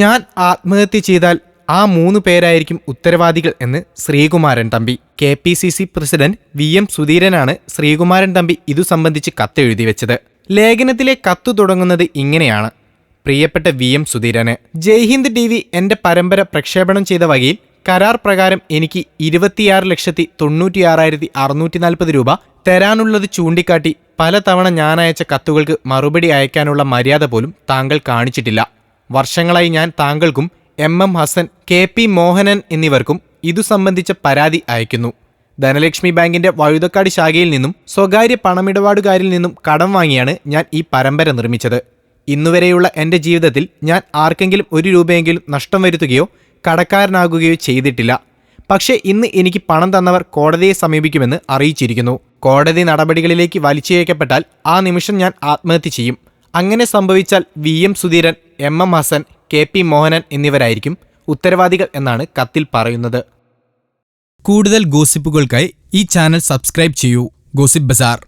ഞാൻ ആത്മഹത്യ ചെയ്താൽ ആ മൂന്ന് പേരായിരിക്കും ഉത്തരവാദികൾ എന്ന് Sreekumaran Thampi. K P C C president V M സുധീരനാണ് Sreekumaran Thampi ഇതു സംബന്ധിച്ച് കത്തെഴുതി വെച്ചത്. ലേഖനത്തിലെ കത്തു തുടങ്ങുന്നത് ഇങ്ങനെയാണ്. പ്രിയപ്പെട്ട വി എം സുധീരന് ജയ്ഹിന്ദ് ടി വി എന്റെ പരമ്പര പ്രക്ഷേപണം ചെയ്ത വകയിൽ കരാർ പ്രകാരം എനിക്ക് ഇരുപത്തിയാറ് ലക്ഷത്തി തൊണ്ണൂറ്റിയാറായിരത്തി അറുന്നൂറ്റി നാൽപ്പത് രൂപ തരാനുള്ളത് ചൂണ്ടിക്കാട്ടി പലതവണ ഞാൻ അയച്ച കത്തുകൾക്ക് മറുപടി അയക്കാനുള്ള മര്യാദ പോലും താങ്കൾ കാണിച്ചിട്ടില്ല. വർഷങ്ങളായി ഞാൻ താങ്കൾക്കും M M Hassan K P Mohanan എന്നിവർക്കും ഇതു സംബന്ധിച്ച പരാതി അയക്കുന്നു ധനലക്ഷ്മി ബാങ്കിന്റെ വഴുതക്കാട് ശാഖയിൽ നിന്നും സ്വകാര്യ പണമിടപാടുകാരിൽ നിന്നും കടം വാങ്ങിയാണ് ഞാൻ ഈ പരമ്പര നിർമ്മിച്ചത്. ഇന്നുവരെയുള്ള എന്റെ ജീവിതത്തിൽ ഞാൻ ആർക്കെങ്കിലും ഒരു രൂപയെങ്കിലും നഷ്ടം വരുത്തുകയോ കടക്കാരനാകുകയോ ചെയ്തിട്ടില്ല. പക്ഷേ ഇന്ന് എനിക്ക് പണം തന്നവർ കോടതിയെ സമീപിക്കുമെന്ന് അറിയിച്ചിരിക്കുന്നു. കോടതി നടപടികളിലേക്ക് വലിച്ചിഴക്കപ്പെട്ടാൽ ആ നിമിഷം ഞാൻ ആത്മഹത്യ ചെയ്യും. അങ്ങനെ സംഭവിച്ചാൽ V M Sudheeran M M Hassan K P Mohanan എന്നിവരായിരിക്കും ഉത്തരവാദികൾ എന്നാണ് കത്തിൽ പറയുന്നത്. കൂടുതൽ ഗോസിപ്പുകൾക്കായി ഈ ചാനൽ സബ്സ്ക്രൈബ് ചെയ്യൂ. Gossip bazaar.